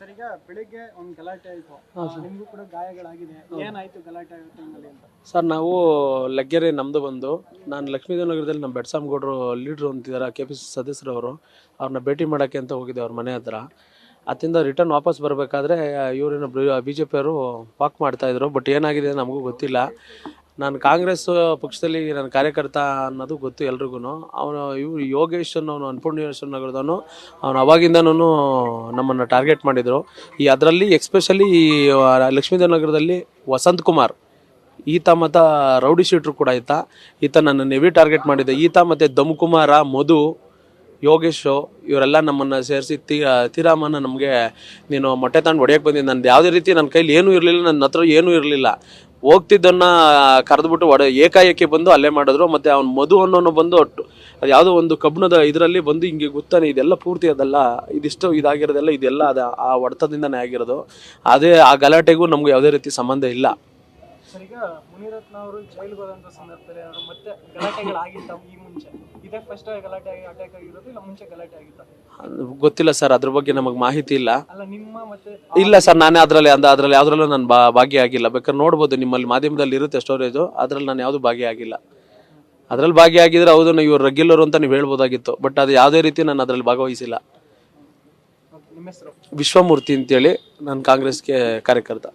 Sir ಈಗ ಬೆಳಿಗ್ಗೆ ಒಂದು ಗಲಾಟೆ ಆಯ್ತು. ನಿಮಗೂ ಕೂಡ ಗಾಯಗಳಾಗಿದೆ. ಏನಾಯ್ತು ಗಲಾಟೆ ಆಗೋ ಟೈಮಲ್ಲಿ ಅಂತ? ಸರ್ ನಾವು ಲಗ್ಗೆರೆ ನಮ್ಮದು ಬಂದು ನಾನು ಲಕ್ಷ್ಮೀದೇವನಗರದಲ್ಲಿ ನಮ್ಮ ಬೆಡ್ಸಾಮ್ಗೌಡರು ಲೀಡ್ರು ಅಂತಿದ್ದಾರೆ ಕೆ ಪಿ ಸಿ ಸದಸ್ಯರವರು. ಅವ್ರನ್ನ ಭೇಟಿ ಮಾಡೋಕ್ಕೆ ಅಂತ ಹೋಗಿದ್ದೆ ಅವ್ರ ಮನೆ ಹತ್ರ. ಅತ್ತಿಂದ ರಿಟರ್ನ್ ವಾಪಸ್ ಬರಬೇಕಾದ್ರೆ ಇವರೇನು ಬಿ ಜೆ ಪಿಯವರು ವಾಕ್ ಮಾಡ್ತಾಯಿದ್ರು ಬಟ್ ಏನಾಗಿದೆ ನಮಗೂ ಗೊತ್ತಿಲ್ಲ. ನಾನು ಕಾಂಗ್ರೆಸ್ ಪಕ್ಷದಲ್ಲಿ ನನ್ನ ಕಾರ್ಯಕರ್ತ ಅನ್ನೋದು ಗೊತ್ತು ಎಲ್ರಿಗೂ ಅವನು ಇವ್ ಯೋಗೇಶ್ ಅನ್ನೋನು ಅನ್ಪೂರ್ಣೇಶ್ವರ ನಗರದವನು ಅವನು ಅವಾಗಿಂದನೂ ನಮ್ಮನ್ನು ಟಾರ್ಗೆಟ್ ಮಾಡಿದರು. ಈ ಅದರಲ್ಲಿ ಎಕ್ಸ್ಪೆಷಲಿ ಲಕ್ಷ್ಮೀದೇವ ನಗರದಲ್ಲಿ ವಸಂತ್ ಕುಮಾರ್, ಈತ ಮತ್ತು ರೌಡಿ ಶೀಟ್ರು ಕೂಡ ಆಯ್ತ ಈತ ನನ್ನ ನೆವಿ ಟಾರ್ಗೆಟ್ ಮಾಡಿದ್ದೆ. ಈತ ಮತ್ತು ದಮ್ಕುಮಾರ ಮಧು, ಯೋಗೇಶ್ ಇವರೆಲ್ಲ ನಮ್ಮನ್ನು ಸೇರಿಸಿ ತೀ ತೀರಾಮನ ನಮಗೆ ನೀನು ಮೊಟ್ಟೆ ತಗೊಂಡು ಹೊಡೆಯಕ್ಕೆ ಬಂದಿದ್ದು ನಾನು ಯಾವುದೇ ರೀತಿ ನನ್ನ ಕೈಲಿ ಏನೂ ಇರಲಿಲ್ಲ ನನ್ನ ಹತ್ರ ಏನೂ ಇರಲಿಲ್ಲ. ಹೋಗ್ತಿದ್ದನ್ನ ಕರೆದ್ಬಿಟ್ಟು ಒಡೆ ಏಕಾಏಕಿ ಬಂದು ಅಲ್ಲೇ ಮಾಡಿದ್ರು. ಮತ್ತೆ ಅವ್ನು ಮಧು ಅನ್ನೋನು ಬಂದು ಅಟ್ಟು ಅದು ಯಾವುದೋ ಒಂದು ಕಬ್ಬಣದ ಇದರಲ್ಲಿ ಬಂದು ಹಿಂಗೆ ಗೊತ್ತಾನೆ, ಇದೆಲ್ಲ ಪೂರ್ತಿ ಅದಲ್ಲ, ಇದಿಷ್ಟು ಇದಾಗಿರೋದೆಲ್ಲ ಇದೆಲ್ಲ ಅದ, ಆ ಹೊಡೆತದಿಂದನೇ ಆಗಿರೋದು. ಅದೇ ಆ ಗಲಾಟೆಗೂ ನಮ್ಗೆ ಯಾವುದೇ ರೀತಿ ಸಂಬಂಧ ಇಲ್ಲ. ಈಗ ಮುನಿರತ್ನ ಅವರು ಜೈಲಿಗೆ ಹೋದಂತ ಸಂದರ್ಭದಲ್ಲಿ ಅವರು ಮತ್ತೆ ಗಲಾಟೆಗಳಾಗಿದ್ದಾವೆ ಈ ಮುಂಚೆ? ಇದೇ. ಫಸ್ಟ್ ಗಲಾಟೆ ಆಗಿ ಅಟ್ಯಾಕ್ ಆಗಿರೋದು ಇಲ್ಲ ಮುಂಚೆ ಗಲಾಟೆ ಆಗಿತ್ತ? ಗೊತ್ತಿಲ್ಲ ಸರ್ ಅದ್ರ ಬಗ್ಗೆ ನಮಗೆ ಮಾಹಿತಿ ಇಲ್ಲ. ಅಲ್ಲ ನಿಮ್ಮ ಮತ್ತೆ ಇಲ್ಲ ಸರ್ ನಾನೇ ಅದರಲ್ಲಿ ಅಂದ ಅದರಲ್ಲಿ ಯಾವ್ದ್ರಲ್ಲೂ ನಾನು ಬಾ ಭಾಗಿಯಾಗಿಲ್ಲ ಬೇಕಾದ್ರೆ ನೋಡ್ಬೋದು ನಿಮ್ಮಲ್ಲಿ ಮಾಧ್ಯಮದಲ್ಲಿ ಇರುತ್ತೆ ಸ್ಟೋರೇಜು ಅದ್ರಲ್ಲಿ ನಾನು ಯಾವುದು ಭಾಗಿಯಾಗಿಲ್ಲ ಅದ್ರಲ್ಲಿ ಭಾಗಿಯಾಗಿದ್ರೆ ಹೌದು ನೀವು ಇವ್ರು ರೆಗ್ಯುಲರ್ ಅಂತ ನೀವು ಹೇಳ್ಬೋದಾಗಿತ್ತು. ಬಟ್ ಅದು ಯಾವುದೇ ರೀತಿ ನಾನು ಅದರಲ್ಲಿ ಭಾಗವಹಿಸಿಲ್ಲ. ನಿಮ್ಮ ಹೆಸರು? ವಿಶ್ವಮೂರ್ತಿ ಅಂತೇಳಿ ನಾನು ಕಾಂಗ್ರೆಸ್ಗೆ ಕಾರ್ಯಕರ್ತ.